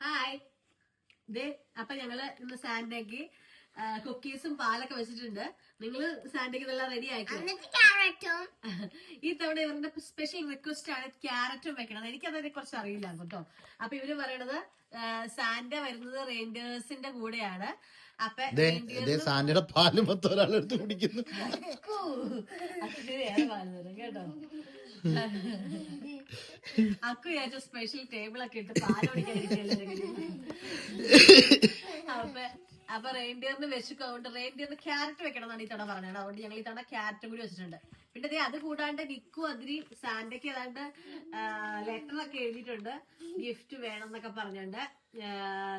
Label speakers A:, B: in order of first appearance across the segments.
A: Hi ദേ അപ്പൊ ഞങ്ങൾ ഇന്ന് സാൻഡേക്ക് കുക്കീസും പാലൊക്കെ വെച്ചിട്ടുണ്ട്. നിങ്ങൾ സാൻഡേക്ക് ഇതെല്ലാം റെഡി ആയിക്കോ?
B: ക്യാരറ്റും
A: ഈ തവണ ഇവരുടെ സ്പെഷ്യൽ റിക്വസ്റ്റ് ആണ് ക്യാരറ്റും വെക്കണം എനിക്ക് അതിനെ കുറിച്ച് അറിയില്ല കേട്ടോ. അപ്പൊ ഇവർ പറയണത് സാൻഡ വരുന്നത് റെയിൻഡേഴ്സിന്റെ കൂടെയാണ്. അപ്പൊ
C: ദേ ദേ സാന്റയുടെ പാൽ മൊത്തം ഒരാളെടുത്ത് കുടിക്കുന്നു.
A: കേട്ടോ. സ്പെഷ്യൽ ടേബിൾ ഒക്കെ ഇട്ട് അപ്പൊ അപ്പൊ റെയിൻഡിയറിന് വെച്ചിട്ടുണ്ട് റെയിൻഡിയറിന് ക്യാരറ്റ് വെക്കണം എന്നാണ് ഈ തവണ പറഞ്ഞത്. അതുകൊണ്ട് ഞങ്ങൾ ഈ തവണ ക്യാരറ്റും കൂടി വെച്ചിട്ടുണ്ട്. പിന്നെ ദേ അത് കൂടാണ്ട് നിക്കു അതിരി സാന്റയ്ക്ക് ഏതാണ്ട് ലെറ്റർ ഒക്കെ എഴുതിയിട്ടുണ്ട്. ഗിഫ്റ്റ് വേണം എന്നൊക്കെ പറഞ്ഞുണ്ട്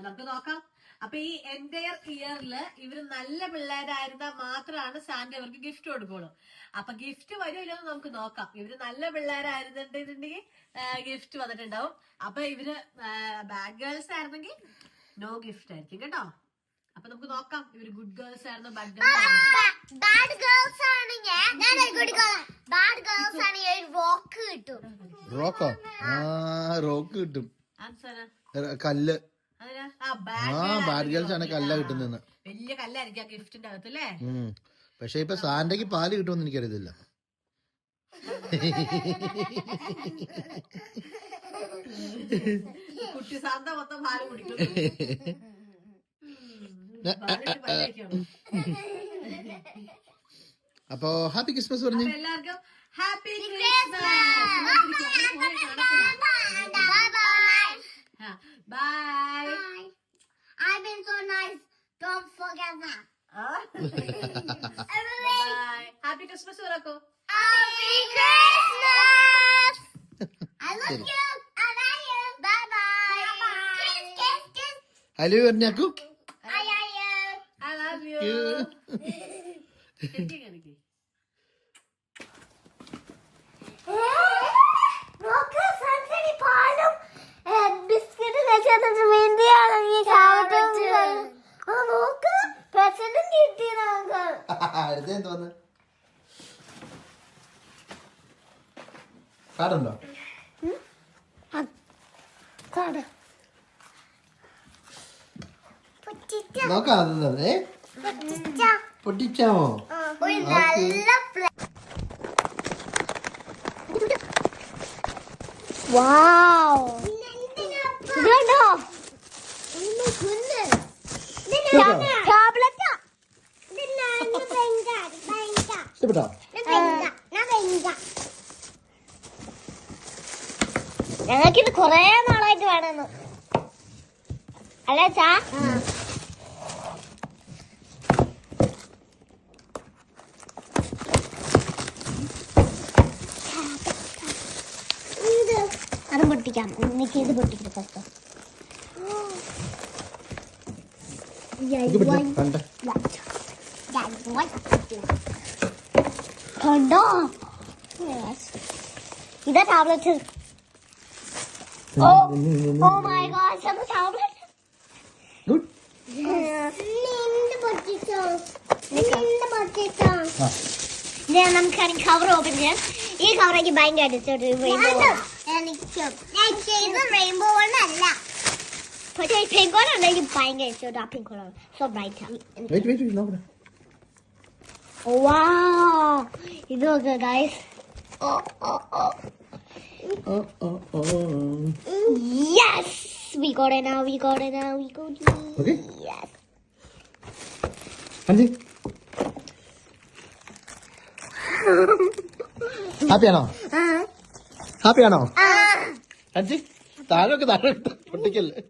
A: നമുക്ക് നോക്കാം. അപ്പൊ ഈ എന്റെയർ ഇയറിൽ ഇവർ നല്ല പിള്ളേരായിരുന്നാൽ മാത്രമാണ് സാന്റ ഇവർക്ക് ഗിഫ്റ്റ് കൊടുക്കുള്ളൂ. അപ്പൊ ഗിഫ്റ്റ് വരുമല്ലോ എന്ന് നമുക്ക് നോക്കാം. ഇവർ നല്ല പിള്ളേരായിരുന്നുണ്ടെങ്കിൽ ഗിഫ്റ്റ് വന്നിട്ടുണ്ടാവും. അപ്പൊ ഇവർ ബാഡ് ഗേൾസ് ആയിരുന്നെങ്കിൽ നോ ഗിഫ്റ്റ് ആയിരിക്കും കേട്ടോ. അപ്പൊ നമുക്ക് നോക്കാം ഇവർ ഗുഡ് ഗേൾസ് ആയിരുന്നു ബാഡ് ഗേൾസ്
B: ബാഡ് ഗേൾസ് ആണെങ്കിൽ ഞാൻ ഗുഡ് ഗേൾ ബാഡ് ഗേൾസ് ഒരു റോക്ക് കിട്ടും.
C: റോക്കോ ആ? റോക്ക് കിട്ടും.
A: ആൻസർ
C: കല്ല്.
A: ആ
C: ആ
A: ബാഡ്
C: ഗേൾസ് ആണ് കല്ല കിട്ടുന്നെന്ന്
A: വലിയ കല്ലായിരിക്കും ഗിഫ്റ്റിന്റെ അകത്ത് അല്ലേ.
C: പക്ഷെ ഇപ്പൊ സാന്റയ്ക്ക് പാൽ കിട്ടുമെന്ന് എനിക്കറിയത്തില്ല.
A: കുട്ടി സാന്ത മൊത്തം പാൽ കുടിക്കും
C: അപ്പോ ഹാപ്പി ക്രിസ്മസ് പറഞ്ഞു.
A: എല്ലാവർക്കും happy
B: Christmas. Bye I've been so nice. Don't forget that.
A: Bye happy Christmas പറക്കോ
B: Happy Christmas. I love you. I love you. Bye bye. Kiss, kiss, kiss.
C: Hello പറഞ്ഞാക്കു
B: I love you.
A: I love you എനിക്ക്
C: അടുത്ത എന്തോന്ന് കാടുണ്ടോ നോക്കാം അത് ഏ?
B: പൊട്ടിച്ച.
C: പൊട്ടിച്ചാമോ
B: ഒരു
C: ഇഷ്ടപ്പെട്ടോ
B: ഞങ്ങൾക്കിത് കൊറേ നാളായിട്ട് വേണമെന്ന് അല്ലേ ചാ അതും പൊട്ടിക്കാം. എനിക്ക് ഇത് പൊട്ടിക്കണം first
C: കണ്ട
B: കണ്ടോ ഇതാ tablet oh oh my god അത് ടാബ്ലറ്റ്
C: ഗുഡ്
B: നിന്റെ പൊട്ടിച്ചോ നിന്റെ പൊട്ടിച്ചോ
C: ആ
B: ഞാൻ നമുക്കാണെങ്കിൽ കവർ ഓപ്പൺ ചെയ്യാം ഈ കവറേക്ക് ഭയങ്കര അടിച്ചോട്ട് എനിക്ക് ഇത് റെയിൻബോ അല്ല പക്ഷേ പിങ്ക് കളർ ഉണ്ടെങ്കിൽ ഭയങ്കര ഇഷ്ടം ആ pink colour so bright
C: wait wait നോക്കട്ടെ
B: വാ ഇത് നോക്കുക
C: guys
B: yes we got it now we got it now we got
C: Okay.
B: Yes
C: അഞ്ച്. ഹാപ്പിയാണോ ഹാപ്പിയാണോ അഞ്ച്. താഴെ താഴെ പൊട്ടിക്കല്ലേ?